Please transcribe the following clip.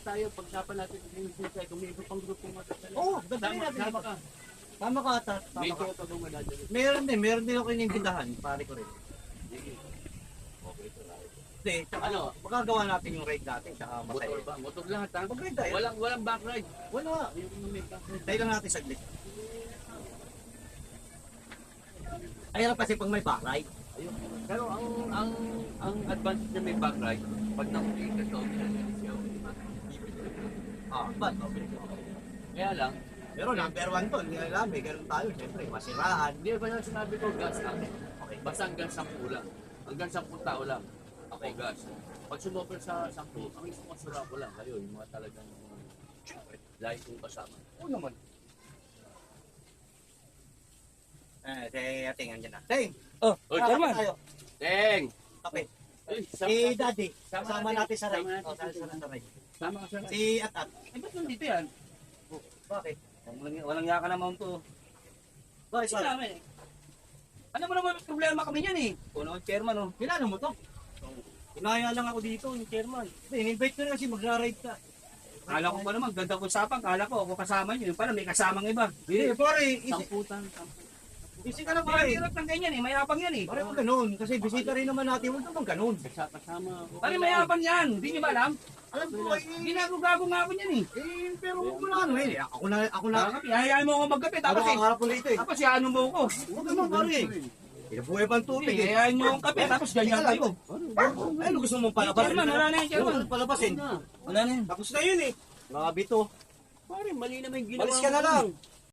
tayo, pag-usapan natin yung suicide, kung may iba pang grupo matatala. Oo, dadali Tama, natin tama ka. Tama ka ata. Tama May ka. tutulungan natin. Meron din, meron din ako inimbitahan. Pare ko rin. Sige. Okay, ito tayo. Hindi, tsaka Ano? magagawa natin yung raid natin. Tsaka masaya. Motor ba? Motor lahat ha? Mag-raid tayo. Walang, walang back ride. Wala. Yung may back ride. Tayo lang natin saglit. Ayun kasi pag may backlight. Ayun. Pero ang ang ang advantage na may back ride, pag nakuli ka sa office siya, Ah? Okay. Kaya lang, Pero number one to, hindi alam eh. Ganun tayo, siyempre. Masiraan. hindi ba yung sinabi ko, gas lang. Okay, basta hanggang 10 lang. Hanggang 10 tao lang. Ako gas. Pag sumobra sa 10, ang isang masura ko lang kayo, yung mga talagang lahi kong kasama. Oo naman. Eh, si Ating andyan na. Ting! Oh, kape Chairman. tayo. Si Daddy, Sama kasama natin. natin sa raid. Sama natin. Oh, sa sa raid. Sama ka siya. Si Atat. Eh, ba't nandito yan? Bakit? Walang, walang yaka naman to. Bakit? Isa namin eh. Ano mo naman problema kami yan eh. Puno ang chairman oh. Kilala mo to? Inaya lang ako dito, yung chairman. In-invite ko na kasi magra-raid ka. Kala ko pa naman, ganda ko usapan. Kala ko ako kasama nyo. Yung pala may kasamang iba. Hindi, pare, Samputan, samputan. Isi ka na Pare, pare. hirap ng ganyan eh. Mayapang yan eh. Pare, wag ganun. Kasi bisita rin naman natin. Huwag naman ganun. Kasama, kasama. Pare, mayapang yan. Hindi nyo ba alam? Alam ko, eh, Ginago-gago nga ako yan eh. eh, pero huwag mo na ano eh. Ako na, ako na. Hayaan mo ako magkape. Ako Tapos eh, ang harap ko dito eh. tapos ano mo ako. Huwag naman pare. Inabuhay pa ang tubig eh. hayaan nyo akong kape. Tapos ganyan kayo. Ay, ano gusto mong palabasin? Chairman, wala na yan, chairman. Ano palabasin? Wala na yan. Tapos na yun eh. Mga bito. Pare, mali naman yung ginawa Balis ka na mo. lang.